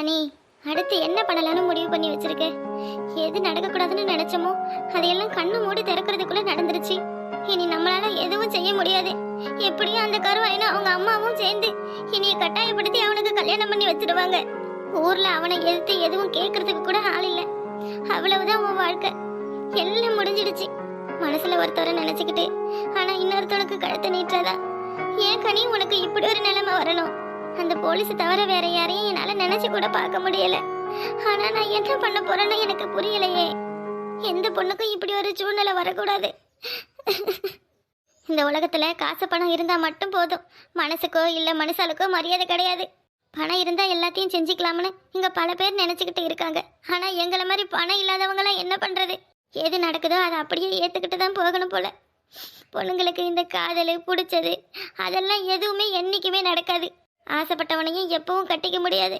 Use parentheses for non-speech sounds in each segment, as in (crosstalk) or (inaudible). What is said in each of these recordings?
கனி அடுத்து என்ன பண்ணலாம்னு முடிவு பண்ணி வச்சிருக்க? எது நடக்கக்கூடாதுன்னு நினைச்சோமோ அதையெல்லாம் கண்ணு மூடி திறக்கிறதுக்குள்ள நடந்துருச்சு. இனி நம்மளால எதுவும் செய்ய முடியாது. எப்படியும் அந்த கருவாயினா அவங்க அம்மாவும் சேர்ந்து இனிய கட்டாயப்படுத்தி அவனுக்கு கல்யாணம் பண்ணி வச்சிருவாங்க. ஊர்ல அவனை எதிர்த்து எதுவும் கேட்கறதுக்கு கூட ஆள் இல்லை. அவ்வளவுதான் உன் வாழ்க்கை. எல்லாம் முடிஞ்சிடுச்சு. மனசுல ஒருத்தவரை நினைச்சுக்கிட்டு ஆனா இன்னொருத்தவனுக்கு கழுத்தை நீட்டாதா? ஏன் கனி உனக்கு இப்படி ஒரு நிலைமை வரணும்? அந்த போலீஸ் தவிர வேற யாரையும் என்னால நினைச்சு கூட பார்க்க முடியல. ஆனா நான் என்ன பண்ண போறேன்னு எனக்கு புரியலையே. எந்த பொண்ணுக்கும் இப்படி ஒரு சூழ்நிலை வரக்கூடாது. இந்த உலகத்துல காசு பணம் இருந்தா மட்டும் போதும். மனசுக்கோ இல்ல மனுஷாலுக்கோ மரியாதை கிடையாது. பணம் இருந்தா எல்லாத்தையும் செஞ்சுக்கலாம்னு இங்க பல பேர் நினைச்சுக்கிட்டு இருக்காங்க. ஆனா எங்களை மாதிரி பணம் இல்லாதவங்களாம் என்ன பண்றது? எது நடக்குதோ அதை அப்படியே ஏத்துக்கிட்டு தான் போகணும் போல. பொண்ணுங்களுக்கு இந்த காதல் பிடிச்சது அதெல்லாம் எதுவுமே என்னைக்குமே நடக்காது. ஆசைப்பட்டவனையும் எப்பவும் கட்டிக்க முடியாது.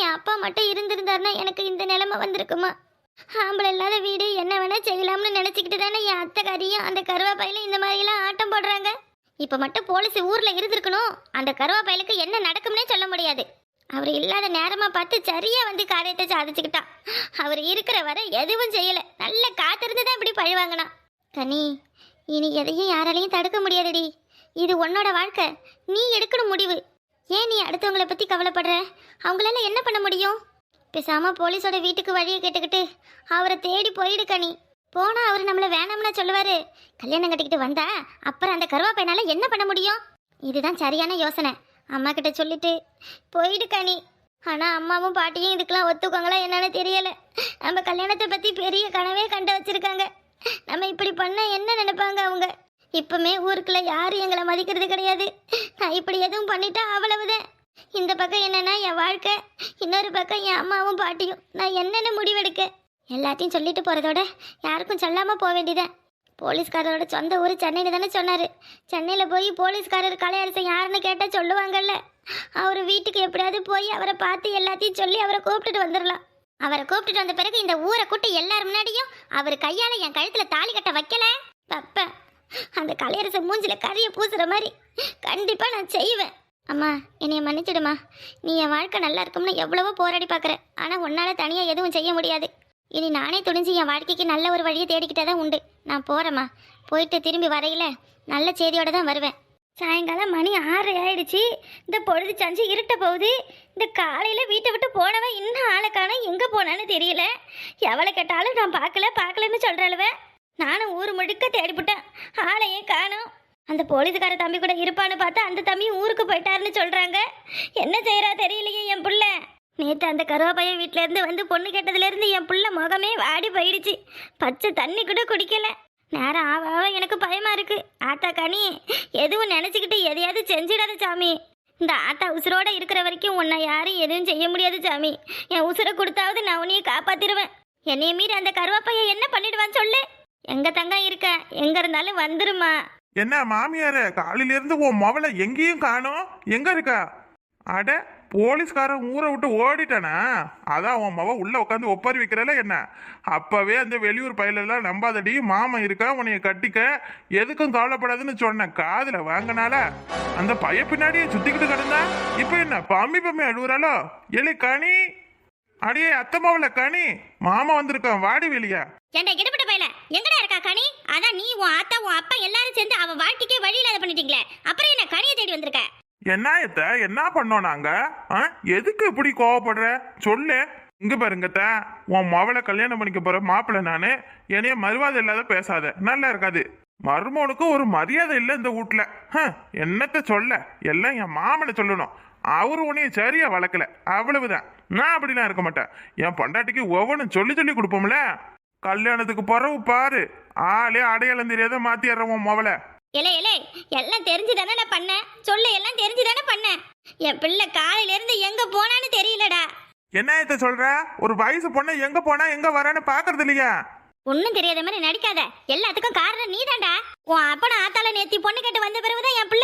என் அப்பா மட்டும் இருந்திருந்தாருன்னா எனக்கு இந்த நிலைமை வந்திருக்குமா? ஆம்பளை இல்லாத வீடு என்ன வேணால் செய்யலாம்னு நினச்சிக்கிட்டு தானே என் அத்தைக்காரியும் அந்த கருவாப்பையில இந்த மாதிரிலாம் ஆட்டம் போடுறாங்க. இப்போ மட்டும் போலீஸ் ஊரில் இருந்திருக்கணும். அந்த கருவாப்பையிலுக்கு என்ன நடக்கும்னே சொல்ல முடியாது. அவர் இல்லாத நேரமாக பார்த்து சரியாக வந்து காரியத்தை சாதிச்சுக்கிட்டான். அவர் இருக்கிற வரை எதுவும் செய்யலை. நல்ல காத்திருந்து தான் இப்படி பழிவாங்கினா கனி இனி எதையும் யாராலையும் தடுக்க முடியாதுடி. இது உன்னோட வாழ்க்கை. நீ எடுக்கணும் முடிவு. ஏன் நீ அடுத்தவங்கள பற்றி கவலைப்படுற? அவங்களால என்ன பண்ண முடியும்? பேசாம போலீஸோட வீட்டுக்கு வழியை கேட்டுக்கிட்டு அவரை தேடி போயிடுக்கணி கனி போனா அவர் நம்மளை வேணாம்னு சொல்லுவாரு. கல்யாணம் கட்டிக்கிட்டு வந்தா அப்புறம் அந்த கருவாப்பையனால என்ன பண்ண முடியும்? இதுதான் சரியான யோசனை. அம்மா கிட்ட சொல்லிட்டு போயிடு ஆனா அம்மாவும் பாட்டியும் இதுக்கெல்லாம் ஒத்துக்கோங்களா என்னன்னு தெரியல. நம்ம கல்யாணத்தை பத்தி பெரிய கனவே கண்டு வச்சிருக்காங்க. நம்ம இப்படி பண்ண என்ன நினைப்பாங்க அவங்க? இப்பவுமே ஊருக்குள்ள யாரும் எங்களை மதிக்கிறது கிடையாது. நான் இப்படி எதுவும் பண்ணிட்டா அவ்வளவுதான். இந்த பக்கம் என்னன்னா என் வாழ்க்கை இன்னொரு பக்கம் என் அம்மாவும் பாட்டியும். நான் என்னென்ன முடிவெடுக்க? எல்லாத்தையும் சொல்லிட்டு போறதோட யாருக்கும் சொல்லாம போக வேண்டியதான் போலீஸ்காரரோட சொந்த ஊர் சென்னையில் தானே சொன்னார். சென்னையில் போய் போலீஸ்காரர் கலையரசன் யாருன்னு கேட்டால் சொல்லுவாங்கல்ல. அவர் வீட்டுக்கு எப்படியாவது போய் அவரை பார்த்து எல்லாத்தையும் சொல்லி அவரை கூப்பிட்டுட்டு வந்துடலாம். அவரை கூப்பிட்டுட்டு வந்த பிறகு இந்த ஊரை கூட்டி எல்லார் முன்னாடியும் அவர் கையால் என் கழுத்தில் தாலி கட்ட வைக்கல? பப்ப. அந்த கலையரசு மூஞ்சில கறியை பூசுற மாதிரி. கண்டிப்பாக நான் செய்வேன். அம்மா என்னைய மன்னிச்சிடுமா. நீ என் வாழ்க்கை நல்லா இருக்கும்னு எவ்வளவோ போராடி பார்க்குற ஆனால் உன்னால் தனியாக எதுவும் செய்ய முடியாது. இனி நானே துணிஞ்சு என் வாழ்க்கைக்கு நல்ல ஒரு வழியை தேடிக்கிட்டே தான் உண்டு. நான் போகிறேம்மா போயிட்டு திரும்பி வரையில நல்ல செய்தியோட தான் வருவேன். சாயங்காலம் மணி ஆறு ஆயிடுச்சு. இந்த பொழுது சஞ்சு இருட்ட போகுது. இந்த காலையில் வீட்டை விட்டு போனவன் இன்னும் ஆளை காண எங்கே போனான்னு தெரியல. எவளை கேட்டாலும் நான் பார்க்கல பார்க்கலன்னு சொல்கிறாளுவ நானும் ஊர் முழுக்க தேடிவிட்டேன் ஆளையே காணும். அந்த போலீஸ்கார தம்பி கூட இருப்பான்னு பார்த்தா அந்த தம்பியும் ஊருக்கு போயிட்டாருன்னு சொல்கிறாங்க என்ன செய்கிறா தெரியலையே என் புள்ள. நேற்று அந்த கருவாப்பைய வீட்டிலேருந்து இருந்து வந்து பொண்ணு கேட்டதுலேருந்து என் புள்ள முகமே வாடி போயிடுச்சு. பச்சை தண்ணி கூட குடிக்கல. நேரம் ஆவ எனக்கு பயமா இருக்கு. ஆத்தா கனி எதுவும் நினச்சிக்கிட்டு எதையாவது செஞ்சிடாத சாமி. இந்த ஆத்தா உசுரோட இருக்கிற வரைக்கும் உன்னை யாரும் எதுவும் செய்ய முடியாது சாமி. என் உசுரை கொடுத்தாவது நான் உன்னைய காப்பாத்திருவேன் என்னைய மீறி அந்த கருவாப்பைய என்ன பண்ணிடுவான்னு சொல்லு. எங்க தங்கம் இருக்க? எங்க இருந்தாலும் வந்துருமா? என்ன மாமியார காலையில இருந்து உன் மவளை எங்கேயும் காணோம்? எங்க இருக்கா? அட போலீஸ்காரன் ஊரை விட்டு ஓடிட்டானா? அதான் உன் மவ உள்ள உட்காந்து ஒப்பாரி வைக்கிறல என்ன? அப்பவே அந்த வெளியூர் பயிலெல்லாம் நம்பாதடி மாமன் இருக்கா உன்னைய கட்டிக்க? எதுக்கும் கவலைப்படாதுன்னு சொன்ன காதுல வாங்கினால. அந்த பைய பின்னாடியே சுத்திக்கிட்டு கிடந்தா இப்ப என்ன பம்மி பம்மி அழுவுறாளோ? எலி கனி! அடியே அத்தம்மாவில கனி. மாமா வந்திருக்கான் வாடி வெளியா. ஏண்டா எடுபட்ட பையல. எங்கடா இருக்கா கனி? அதான் நீ உன் ஆத்தா உன் அப்பா எல்லாரும் சேர்ந்து அவ வாழ்க்கைக்கே வழி இல்லாத பண்ணிட்டீங்களே. அப்புறம் என்ன கனியை தேடி வந்திருக்க? என்ன எத்த என்ன பண்ணோம் நாங்க? எதுக்கு இப்படி கோவப்படுற? சொல்லு. இங்க பாருங்கத்த உன் மவளை கல்யாணம் பண்ணிக்க போற மாப்பிள்ளை நானு. என்னைய மறுவாதை இல்லாத பேசாத. நல்லா இருக்காது. மருமவனுக்கு ஒரு மரியாதை இல்லை இந்த ஹம், என்னத்த சொல்ல? எல்லாம் என் மாமனை சொல்லணும். அவரு உன்னைய சரியா வளர்க்கல. அவ்வளவுதான். நான் அப்படிலாம் இருக்க மாட்டேன். என் பொண்டாட்டிக்கு ஒவ்வொன்றும் சொல்லி சொல்லி கொடுப்போம்ல. கல்யாணத்துக்கு பிறகு பாரு. ஆளே அடையாளம் தெரியாத மாத்திடுற உன் மவளை. இலே இலே எல்லாம் தெரிஞ்சு தானே பண்ணேன். சொல்லு எல்லாம் தெரிஞ்சு தானே பண்ணேன். என் பிள்ளை காலையில இருந்து எங்க போனான்னு தெரியலடா. என்ன இத்த சொல்ற? ஒரு வயசு பொண்ணு எங்க போனா எங்க வரான்னு பாக்குறது இல்லையா? ஒன்னும் தெரியாத மாதிரி நடிக்காத. எல்லாத்துக்கும் காரணம் நீதான்டா. உன் அப்பன ஆத்தால நேத்தி பொண்ணு கேட்டு வந்த பிறகுதான் என் பிள்ளை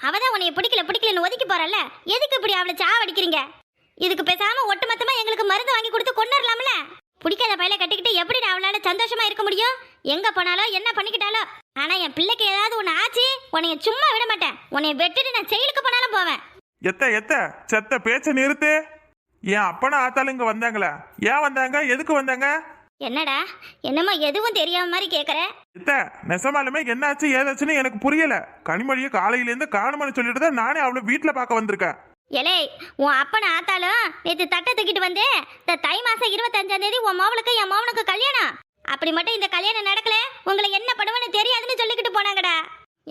அலைஞ்சா அவதான் உன்னைய பிடிக்கல பிடிக்கலன்னு ஒதுக்கி போறல எதுக்கு இப்படி அவளை சாவடிக்கிறீங்க? இதுக்கு பேசாம ஒட்டுமொத்தமா எங்களுக்கு மருந்து வாங்கி கொடுத்து கொண்டுலாம்ல பிடிக்காத பையில கட்டிக்கிட்டு எப்படி அவளால சந்தோஷமா இருக்க முடியும்? எங்க போனாலோ என்ன பண்ணிக்கிட்டாலோ? ஆனா என் பிள்ளைக்கு ஏதாவது ஒண்ணு ஆச்சு உன்னைய சும்மா விட மாட்டேன். உன்னைய வெட்டிட்டு நான் செயலுக்கு போனாலும் போவேன். எத்த எத்த? செத்த பேச்ச நிறுத்து. என் அப்பனா ஆத்தாலும் இங்க வந்தாங்களா. ஏன் வந்தாங்க? எதுக்கு வந்தாங்க? என்னடா? என்னமோ எதுவும் தெரியாம மாதிரி கேக்குற? எத்த நெசமாலுமே என்னாச்சு ஏதாச்சுன்னு எனக்கு புரியல. கனிமொழியை காலையில இருந்து காணுமனு சொல்லிட்டு தான் நானே அவளை வீட்டுல பார்க்க வந்திருக்கேன். எலே உன் அப்பனை ஆத்தாலும் நேத்து தட்டை தூக்கிட்டு வந்து இந்த தை மாசம் இருபத்தஞ்சாம் தேதி உன் மாவனுக்கு என் மாவனுக்கு கல்யாணம். அப்படி மட்டும் இந்த கல்யாணம் நடக்கல உங்களை என்ன பண்ணுவேன்னு தெரியாதுன்னு சொல்லிக்கிட்டு போனாங்கடா.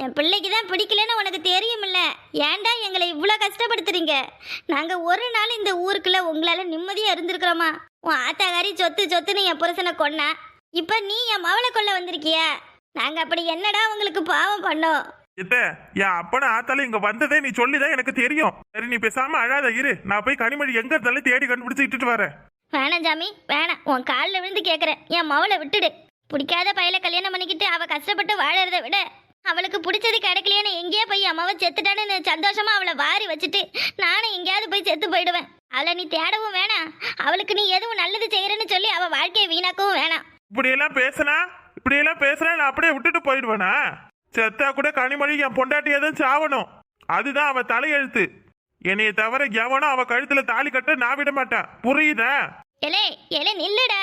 என் பிள்ளைக்கு தான் பிடிக்கலன்னு உனக்கு தெரியுமில்ல. ஏன்டா எங்களை இவ்வளோ கஷ்டப்படுத்துறீங்க? நாங்க ஒரு நாள் இந்த ஊருக்குள்ள உங்களால நிம்மதியா இருந்திருக்கிறோமா? உன் ஆத்தாகாரி சொத்து சொத்துன்னு என் புருஷனை கொன்னா இப்ப நீ என் மவளை கொள்ள வந்திருக்கிய? நாங்க அப்படி என்னடா உங்களுக்கு பாவம் பண்ணோம்? எத்த என் அப்பனா ஆத்தாலும் இங்க வந்ததே நீ சொல்லிதான் எனக்கு தெரியும். சரி நீ பேசாம அழாத இரு. நான் போய் கனிமொழி எங்க இருந்தாலும் தேடி கண்டுபிடிச்சு இட்டுட்டு வரேன். வேணாம் ஜாமி வேணாம். உன் காலில் விழுந்து கேட்குறேன் என் மவளை விட்டுடு. பிடிக்காத பையல கல்யாணம் பண்ணிக்கிட்டு அவ கஷ்டப்பட்டு வாழறத விட அவளுக்கு பிடிச்சது கிடைக்கலையேன்னு எங்கேயோ போய் அம்மாவை செத்துட்டான்னு சந்தோஷமா அவளை வாரி வச்சுட்டு நானும் எங்கேயாவது போய் செத்து போயிடுவேன். அவளை நீ தேடவும் வேணாம். அவளுக்கு நீ எதுவும் நல்லது செய்யறேன்னு சொல்லி அவ வாழ்க்கையை வீணாக்கவும் வேணாம். இப்படியெல்லாம் பேசுனா? இப்படியெல்லாம் பேசுனா நான் அப்படியே விட்டுட்டு போயிடுவேனா? செத்தா கூட கனிமொழி என் பொண்டாட்டியை தான் சாவணும். அதுதான் அவ தலையெழுத்து. என்னைய தவிர எவனும் அவ கழுத்துல தாலி கட்ட நான் விட மாட்டேன். புரியுதா? எலே எலே நில்லுடா.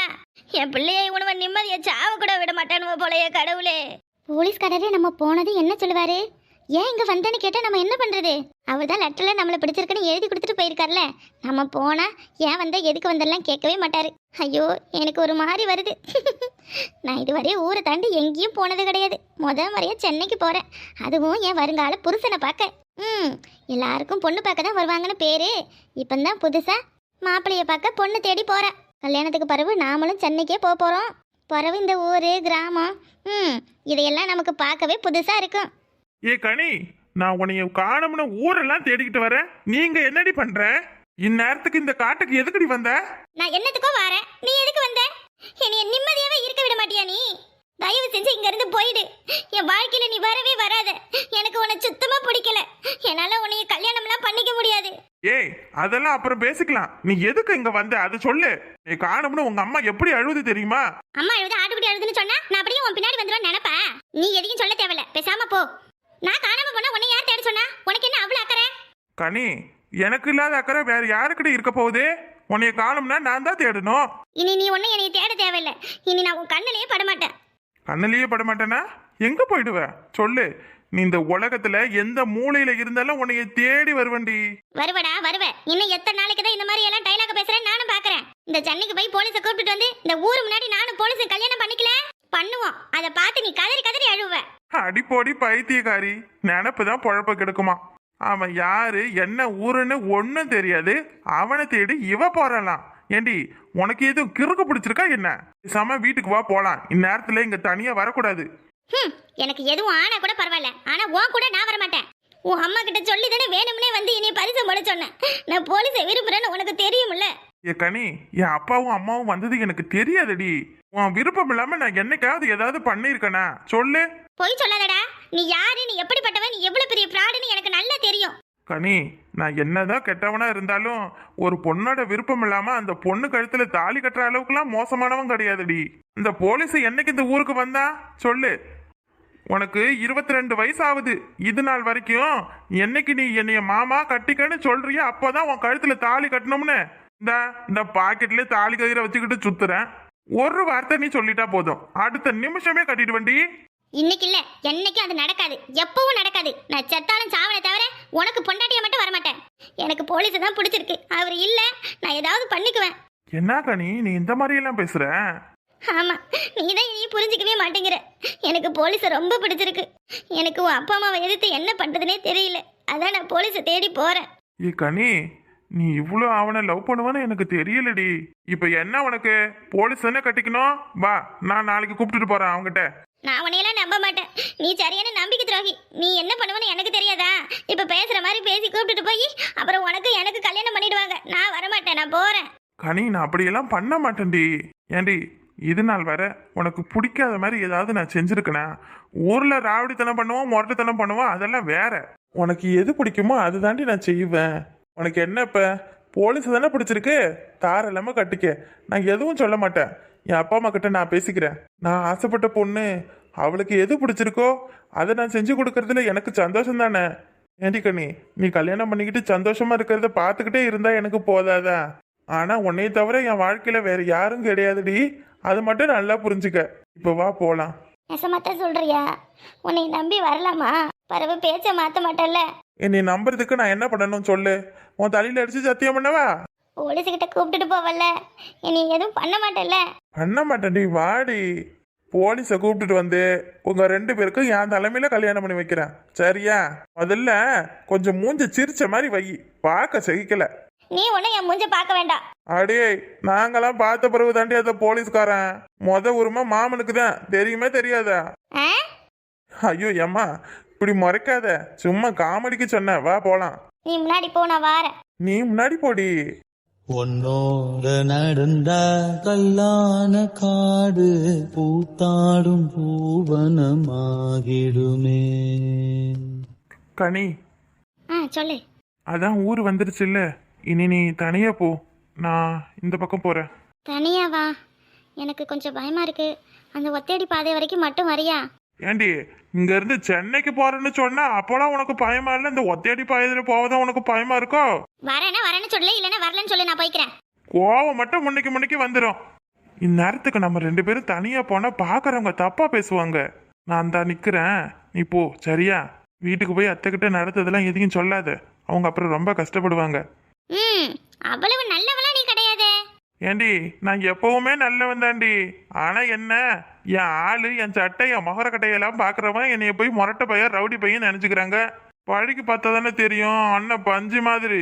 என் பிள்ளையை உணவன் நிம்மதியை சாவ கூட விட மாட்டானுவ போலயே கடவுளே. போலீஸ்காரரே நம்ம போனது என்ன சொல்லுவாரு? ஏன் இங்க வந்தேன்னு கேட்டா நம்ம என்ன பண்றது? அவர் தான் லெட்டர்ல நம்மளை பிடிச்சிருக்குன்னு எழுதி கொடுத்துட்டு போயிருக்கார்ல. நம்ம போனா ஏன் வந்த எதுக்கு வந்தெல்லாம் கேட்கவே மாட்டாரு. ஐயோ எனக்கு ஒரு மாதிரி வருது. (laughs) நான் இதுவரை ஊரை தாண்டி எங்கேயும் போனது கிடையாது. முத முறையா சென்னைக்கு போறேன். அதுவும் என் வருங்கால புருஷனை பார்க்க. ம் எல்லாருக்கும் பொண்ணு பார்க்க தான் வருவாங்கன்னு பேரு. தான் புதுசா மாப்பிள்ளைய பார்க்க பொண்ணு தேடி போறேன். கல்யாணத்துக்கு பிறகு நாமளும் சென்னைக்கே போக போறோம். பிறகு இந்த ஊரு கிராமம். ம் இதையெல்லாம் நமக்கு பார்க்கவே புதுசா இருக்கும். ஏ கனி நான் உன்னைய காணும்னு ஊரெல்லாம் தேடிக்கிட்டு வரேன் நீங்க என்னடி பண்ற? இந்நேரத்துக்கு இந்த காட்டுக்கு எதுக்குடி வந்த? நான் என்னத்துக்கோ வரேன். நீ எதுக்கு வந்த? என்னைய நிம்மதியாவே இருக்க விட மாட்டியா நீ? தயவு செஞ்சு இங்க இருந்து போயிடு. என் வாழ்க்கையில நீ வரவே வராத. எனக்கு உன்னை சுத்தமா பிடிக்கல என்னால உன்னைய கல்யாணம்லாம் பண்ணிக்க முடியாது ஏய் அதெல்லாம் அப்புறம் பேசிக்கலாம். நீ எதுக்கு இங்க வந்த? அதை சொல்லு. நீ காணும்னு உங்க அம்மா எப்படி அழுவுது தெரியுமா? அம்மா எழுத ஆட்டுக்குட்டி எழுதுன்னு சொன்னா நான் அப்படியே உன் பின்னாடி வந்துருவேன் நினைப்பேன் நீ எதையும் சொல்ல தேவையில்ல. பேசாம போ. நான் காணாம போனா உன்னை யார் தேட சொன்னா? உனக்கு என்ன அவ்வளவு அக்கறை? கனி எனக்கு இல்லாத அக்கறை வேற யாருக்கிட்ட இருக்க போகுது? உன்னைய காணும்னா நான் தான் தேடணும். இனி நீ ஒன்னும் என்னை தேட தேவையில்ல. இனி நான் உன் கண்ணிலேயே படமாட்டேன். கண்ணிலேயே பட மாட்டேனா எங்க போயிடுவ? சொல்லு. நீ இந்த உலகத்துல எந்த மூலையில இருந்தாலும் உன்னைய தேடி வருவண்டி வருவடா வருவ இன்னும் எத்தனை நாளைக்கு தான் இந்த மாதிரி எல்லாம் டைலாக் பேசுறேன் நானும் பாக்குறேன். இந்த சென்னைக்கு போய் போலீஸை கூப்பிட்டு வந்து இந்த ஊர் முன்னாடி நானும் போலீஸை கல்யாணம் பண்ணிக்கல? பண்ணுவோம். அதை பார்த்து நீ கதறி கதறி அழுவ. அடிப்போடி பைத்தியக்காரி. நினப்பு தான் பொழப்ப கெடுக்குமா. அவன் யாரு என்ன ஊருன்னு ஒன்றும் தெரியாது. அவனை தேடி இவ போறலாம். ஏண்டி உனக்கு எதுவும் கிறுக்கு பிடிச்சிருக்கா என்ன? சம வீட்டுக்கு வா போலாம். இந்நேரத்துல இங்க தனியா வரக்கூடாது. ஹம், எனக்கு எதுவும் ஆனா கூட பரவாயில்ல. ஆனா உன் கூட நான் வர மாட்டேன் உன் அம்மா கிட்ட சொல்லி தானே வேணும்னே வந்து இனி பரிசு போட சொன்னேன். நான் போலீஸை விரும்புறேன்னு உனக்கு தெரியும்ல? ஏ கனி என் அப்பாவும் அம்மாவும் வந்தது எனக்கு தெரியாதுடி. உன் விருப்பம் இல்லாம நான் என்னைக்காவது ஏதாவது பண்ணியிருக்கேனா? சொல்லு. பொய் சொல்லாதடா. நீ யாரு? நீ எப்படிப்பட்டவன்? நீ எவ்வளவு பெரிய ஃப்ராடுன்னு எனக்கு நல்லா தெரியும். கனி நான் என்னதான் கெட்டவனா இருந்தாலும் ஒரு பொண்ணோட விருப்பம் இல்லாம அந்த பொண்ணு கழுத்துல தாலி கட்டுற அளவுக்குலாம் மோசமானவன் கிடையாதுடி. இந்த போலீஸ் என்னைக்கு இந்த ஊருக்கு வந்தா? சொல்லு. உனக்கு இருபத்தி ரெண்டு வயசு ஆகுது இது நாள் வரைக்கும் என்னைக்கு நீ என்னைய மாமா கட்டிக்கன்னு சொல்றியோ அப்போதான் உன் கழுத்துல தாலி கட்டணும்னு. இந்த இந்த பாக்கெட்ல தாலி கயிறை வச்சுக்கிட்டு சுத்துறேன். ஒரு வார்த்தை நீ சொல்லிட்டா போதும். அடுத்த நிமிஷமே கட்டிட்டு வண்டி இன்னைக்கு இல்ல என்னைக்கும் அது நடக்காது. எப்பவும் நடக்காது. நான் செத்தாலும் சாவனை தவிர உனக்கு பொண்டாட்டிய மட்டும் வரமாட்டேன். எனக்கு போலீஸ் தான் பிடிச்சிருக்கு. அவர் இல்ல நான் ஏதாவது பண்ணிக்குவேன். என்ன கனி நீ இந்த மாதிரி எல்லாம் பேசுற? ஆமா நீ தான் இனி புரிஞ்சுக்கவே மாட்டேங்கிற. எனக்கு போலீஸை ரொம்ப பிடிச்சிருக்கு. எனக்கு உன் அப்பா அம்மாவை எதிர்த்து என்ன பண்றதுனே தெரியல. அதான் நான் போலீஸை தேடி போறேன். ஏ கனி நீ இவ்வளோ அவனை லவ் பண்ணுவான்னு எனக்கு தெரியலடி. இப்போ என்ன உனக்கு? போலீஸ் தானே கட்டிக்கணும்? வா நான் நாளைக்கு கூப்பிட்டுட்டு போறேன் அவங்ககிட்ட நான் உன்னையெல்லாம் நம்ப மாட்டேன். நீ சரியான நம்பிக்கை துரோகி. நீ என்ன பண்ணுவேன்னு எனக்கு தெரியாதா? இப்ப பேசுற மாதிரி பேசி கூப்பிட்டுட்டு போய் அப்புறம் உனக்கு எனக்கு கல்யாணம் பண்ணிடுவாங்க. நான் வரமாட்டேன் நான் போறேன். கனி நான் அப்படியெல்லாம் பண்ண மாட்டேன்டி. ஏண்டி இது நாள் வர உனக்கு பிடிக்காத மாதிரி ஏதாவது நான் செஞ்சிருக்கேனா? ஊர்ல ராவடித்தனம் பண்ணுவோம் முரட்டுத்தனம் பண்ணுவோம் அதெல்லாம் வேற. உனக்கு எது பிடிக்குமோ அதுதாண்டி நான் செய்வேன். உனக்கு என்ன இப்ப? போலீஸ் தானே பிடிச்சிருக்கு? தாராளமா கட்டிக்க. நான் எதுவும் சொல்ல மாட்டேன். என் அப்பா அம்மா கிட்ட நான் பேசிக்கிறேன். நான் ஆசைப்பட்ட பொண்ணு. அவளுக்கு எது பிடிச்சிருக்கோ அதை நான் செஞ்சு கொடுக்கறதுல எனக்கு சந்தோஷம் தானே? ஏண்டி கண்ணி நீ கல்யாணம் பண்ணிக்கிட்டு சந்தோஷமா இருக்கிறத பார்த்துக்கிட்டே இருந்தா எனக்கு போதாதா? ஆனா உன்னை தவிர என் வாழ்க்கையில வேற யாரும் கிடையாதுடி. அது மட்டும் நல்லா புரிஞ்சுக்க. இப்போ வா போலாம். நெசமாத்தான் சொல்றியா? உன்னை நம்பி வரலாமா? பறவை பேச்ச மாத்த மாட்டல்ல. என்னை நம்புறதுக்கு நான் என்ன பண்ணணும் சொல்லு. உன் தலையில அடிச்சு சத்தியம் பண்ணவா? போலீஸுக்கிட்ட கூப்பிட்டுட்டு போவல்ல. நீ எதுவும் பண்ண மாட்டல்ல. பண்ண மாட்டேன்டி வாடி. போலீஸை கூப்பிட்டுட்டு வந்து உங்க ரெண்டு பேருக்கும் என் தலைமையில கல்யாணம் பண்ணி வைக்கிறேன். சரியா? முதல்ல கொஞ்சம் மூஞ்ச சிரிச்ச மாதிரி வை. பார்க்க சகிக்கல. நீ ஒன்னும் என் மூஞ்ச பார்க்க வேண்டாம். அடே நாங்கெல்லாம் பார்த்த பிறகு தாண்டி அந்த போலீஸ்காரன். மொத உரிமை மாமனுக்கு தான் தெரியுமே தெரியாதா? ஆ? ஐயோ ஏம்மா இப்படி முறைக்காத. சும்மா காமெடிக்கு சொன்ன. வா போலாம். நீ முன்னாடி போ நான் வாரேன். நீ முன்னாடி போடி. உன்னோட நடந்த கல்லான காடு பூத்தாடும் பூவனமாகிடுமே. கனி ஆ சொல்லு. அதான் ஊர் வந்துருச்சுல்ல. இனி நீ தனியா போ. நான் இந்த பக்கம் போறேன். தனியா வா. எனக்கு கொஞ்சம் பயமா இருக்கு. அந்த ஒத்தேடி பாதை வரைக்கும் மட்டும் வரியா? ஏண்டி இங்க இருந்து சென்னைக்கு போறேன்னு சொன்னா அப்போலாம் உனக்கு பயமா இல்ல? இந்த ஒத்தையடி பாயதுல போவதான் உனக்கு பயமா இருக்கோ? வரேன்னா வரேன்னு சொல்லு இல்லைன்னா வரலன்னு சொல்லு நான் போய்க்கிறேன். கோவம் மட்டும் முன்னைக்கு முன்னைக்கு வந்துடும் இந்நேரத்துக்கு நம்ம ரெண்டு பேரும் தனியா போனா பாக்குறவங்க தப்பா பேசுவாங்க. நான் தான் நிக்கிறேன். நீ போ சரியா? வீட்டுக்கு போய் அத்தைக்கிட்ட நடத்ததெல்லாம் எதையும் சொல்லாத. அவங்க அப்புறம் ரொம்ப கஷ்டப்படுவாங்க. அவ்வளவு நல்லவளா நீ கிடையாதே. ஏண்டி நான் எப்பவுமே நல்லவன் தாண்டி. ஆனா என்ன என் ஆளு என் சட்டை என் மொகர கட்டையெல்லாம் பாக்குறவன் என்னைய போய் முரட்ட பையன் ரவுடி பையன் நினைச்சுக்கிறாங்க. பழகி பார்த்தா தானே தெரியும் அண்ணன் பஞ்சு மாதிரி.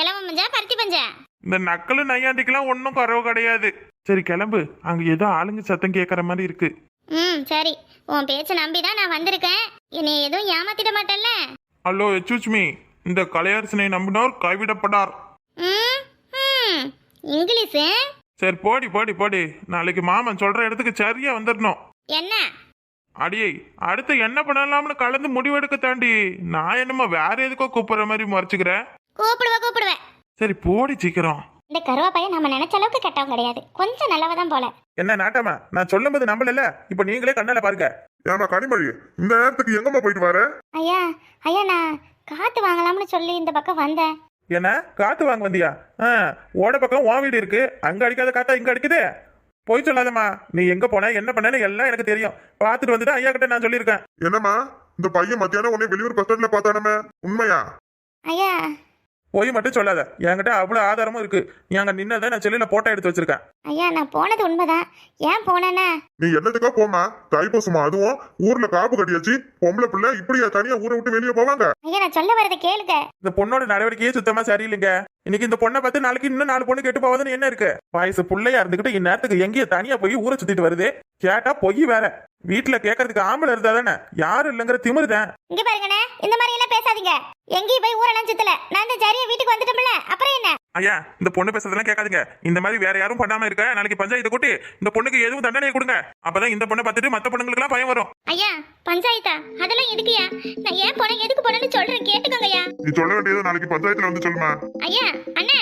இளவ மஞ்சா பருத்தி பஞ்சா? இந்த நக்கலு நையாண்டிக்கெல்லாம் ஒன்றும் குறவு கிடையாது. சரி கிளம்பு. அங்க ஏதோ ஆளுங்க சத்தம் கேட்குற மாதிரி இருக்கு. ம் சரி. உன் பேச்சை நம்பி தான் நான் வந்திருக்கேன். என்னை எதுவும் ஏமாத்திட மாட்டல்ல? ஹலோ எச்சூச்மி. இந்த கலையரசனை நம்பினோர் கைவிடப்படார். இங்கிலீஷு? சரி போடி போடி போடி. நாளைக்கு மாமன் சொல்ற இடத்துக்கு சரியா வந்துடணும் என்ன? அடியே அடுத்து என்ன பண்ணலாம்னு கலந்து முடிவெடுக்க தாண்டி. நான் என்னமோ வேற எதுக்கோ கூப்பிடுற மாதிரி முறைச்சுக்கிறேன் கூப்பிடுவ கூப்பிடுவேன் சரி போடி சீக்கிரம். இந்த கருவா பையன் நம்ம நினைச்ச அளவுக்கு கெட்டவன் கிடையாது. கொஞ்சம் நல்லவ தான் போல. என்ன நாட்டாமா? நான் சொல்லும்போது நம்பல இப்ப நீங்களே கண்ணால பாருங்க. ஏமா கனிமொழி இந்த நேரத்துக்கு எங்கம்மா போயிட்டு வர? ஐயா ஐயா நான் காத்து வாங்கலாம்னு சொல்லி இந்த பக்கம் வந்தேன். என்ன? காத்து வாங்க வந்தியா? ஆ ஓட பக்கம் உன் வீடு இருக்கு. அங்க அடிக்காத காத்தா இங்க அடிக்குது. போய் சொல்லாதம்மா. நீ எங்க போன என்ன பண்ணேன்னு எல்லாம் எனக்கு தெரியும். பார்த்துட்டு வந்துட்டு ஐயா கிட்ட நான் சொல்லியிருக்கேன். என்னம்மா? இந்த பையன் மத்தியானம் உன்னை வெளியூர் பஸ் ஸ்டாண்ட்ல பார்த்தானமே உண்மையா? ஐயா போய் மட்டும் சொல்லாத. என்கிட்ட அவ்வளவு ஆதாரமும் இருக்கு. நீ அங்க நின்னதை நான் செல்லுல போட்டோ எடுத்து வச்சிருக்கேன். ஐயா நான் போனது உண்மைதான். ஏன் போனேன்னா? நீ என்னத்துக்கா போமா தைப்பூசமா அதுவும்? ஊர்ல காப்பு கட்டியாச்சு. பொம்பளை பிள்ளை இப்படியா தனியா ஊரை விட்டு வெளியே போவாங்க? ஐயா நான் சொல்ல வரதை கேளுங்க. இந்த பொண்ணோட நடவடிக்கையே சுத்தமா சரியில்லைங்க. இன்னைக்கு இந்த பொண்ணை பார்த்து நாளைக்கு இன்னும் நாலு பொண்ணு கெட்டு போவதுன்னு என்ன இருக்கு? வயசு புள்ளையா இருந்துகிட்டு இந்நேரத்துக்கு எங்கேயோ தனியா போய் ஊரை சுத்திட்டு வருது. கேட்டா பொய் வேற. வீட்டுல கேட்கறதுக்கு ஆம்பளை இருந்தா தானே? யாரும் இல்லைங்கிற திமிருதான் இங்க பாருங்கண்ணே இந்த மாதிரி எல்லாம் பேசாதீங்க. எங்கேயும் போய் ஊரெல்லாம் சுத்தல. நான் இந்த சரியா வீட்டுக்கு வந்துட்டோம்ல அப்புறம் என்ன? ஐயா இந்த பொண்ணு பேசுறதெல்லாம் கேட்காதீங்க. இந்த மாதிரி வேற யாரும் பண்ணாம இருக்க நாளைக்கு பஞ்சாயத்து கூட்டி இந்த பொண்ணுக்கு எதுவும் தண்டனை கொடுங்க. அப்பதான் இந்த பொண்ணை பார்த்துட்டு மத்த பொண்ணுங்களுக்கு எல்லாம் பயம் வரும். ஐயா பஞ்சாயத்தா? அதெல்லாம் எதுக்குயா நான் ஏன் போனேன் எதுக்கு போனேன்னு சொல்றேன் கேட்டுக்கோங்கய்யா. நீ சொல்ல வேண்டியது நாளைக்கு பஞ்சாயத்துல வந்து சொல்லுமா. ஐயா அண்ணே.